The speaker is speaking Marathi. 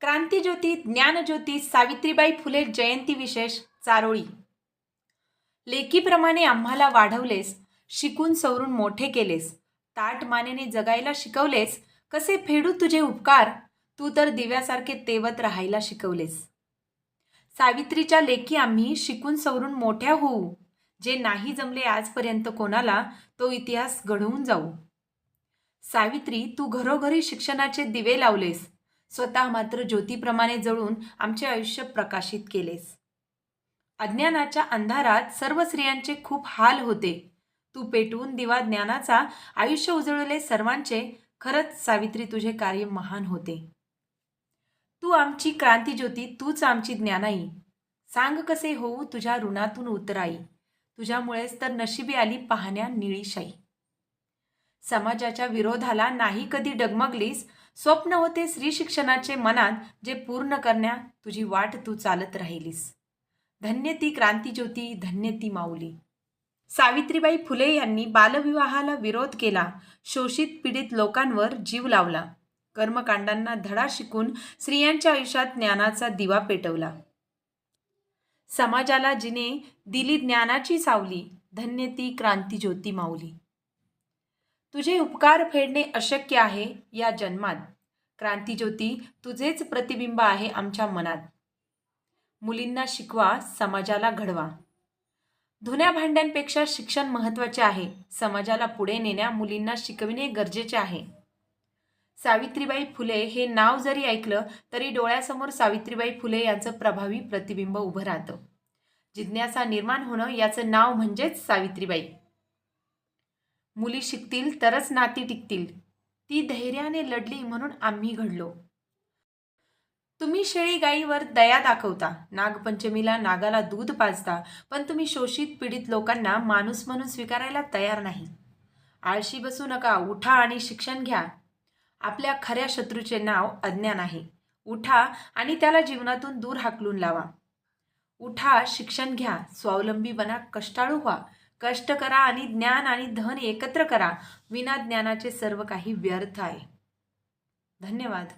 क्रांतीज्योती ज्ञानज्योती सावित्रीबाई फुले जयंती विशेष चारोळी. लेकीप्रमाणे आम्हाला वाढवलेस शिकून सवरून मोठे केलेस ताट मानेने जगायला शिकवलेस कसे फेडू तुझे उपकार तू तर दिव्यासारखे तेवत राहायला शिकवलेस. सावित्रीच्या लेखी आम्ही शिकून सवरून मोठ्या होऊ. जे नाही जमले आजपर्यंत कोणाला तो इतिहास घडवून जाऊ. सावित्री तू घरोघरी शिक्षणाचे दिवे लावलेस. स्वतः मात्र ज्योतीप्रमाणे जळून आमचे आयुष्य प्रकाशित केलेस. अज्ञानाच्या अंधारात सर्व स्त्रियांचे खूप हाल होते. तू पेटवून दिवा ज्ञानाचा आयुष्य उजळले सर्वांचे खरंच सावित्री तुझे कार्य महान होते. तू आमची क्रांतीज्योती तूच आमची ज्ञानाई. सांग कसे होऊ तुझ्या ऋणातून उतराई. तुझ्यामुळेच तर नशिबी आली पाहण्या निळीशाई समाजाच्या विरोधाला नाही कधी डगमगलीस स्वप्न होते स्त्री शिक्षणाचे मनात जे पूर्ण करण्या तुझी वाट तू चालत राहिलीस. धन्य ती क्रांतीज्योती धन्य ती माऊली. सावित्रीबाई फुले यांनी बालविवाहाला विरोध केला शोषित पीडित लोकांवर जीव लावला. कर्मकांडांना धडा शिकून स्त्रियांच्या आयुष्यात ज्ञानाचा दिवा पेटवला. समाजाला जिने दिली ज्ञानाची सावली धन्य ती क्रांतीज्योती माऊली. तुझे उपकार फेडणे अशक्य आहे या जन्मात. क्रांतीज्योती तुझेच प्रतिबिंब आहे आमच्या मनात. मुलींना शिकवा समाजाला घडवा. धुन्या भांड्यांपेक्षा शिक्षण महत्त्वाचे आहे. समाजाला पुढे नेण्या मुलींना शिकविणे गरजेचे आहे. सावित्रीबाई फुले हे नाव जरी ऐकलं तरी डोळ्यासमोर सावित्रीबाई फुले यांचं प्रभावी प्रतिबिंब उभं राहतं. जिज्ञासा निर्माण होणं याचं नाव म्हणजेच सावित्रीबाई. मुली शिकतील तरच नाती टिकतील. ती धैर्याने लढली म्हणून आम्ही घडलो. तुम्ही शेळी गाईवर दया दाखवता. नागपंचमीला नागाला दूध पाजता. पण तुम्ही शोषित पीडित लोकांना माणूस म्हणून स्वीकारायला तयार नाही. आळशी बसू नका. उठा आणि शिक्षण घ्या. आपल्या खऱ्या शत्रूचे नाव अज्ञान आहे. उठा आणि त्याला जीवनातून दूर हाकलून लावा. उठा शिक्षण घ्या. स्वावलंबी बना कष्टाळू व्हा. कष्ट करा आणि ज्ञान आणि धन एकत्र करा. विना ज्ञानाचे सर्व काही व्यर्थ आहे. धन्यवाद.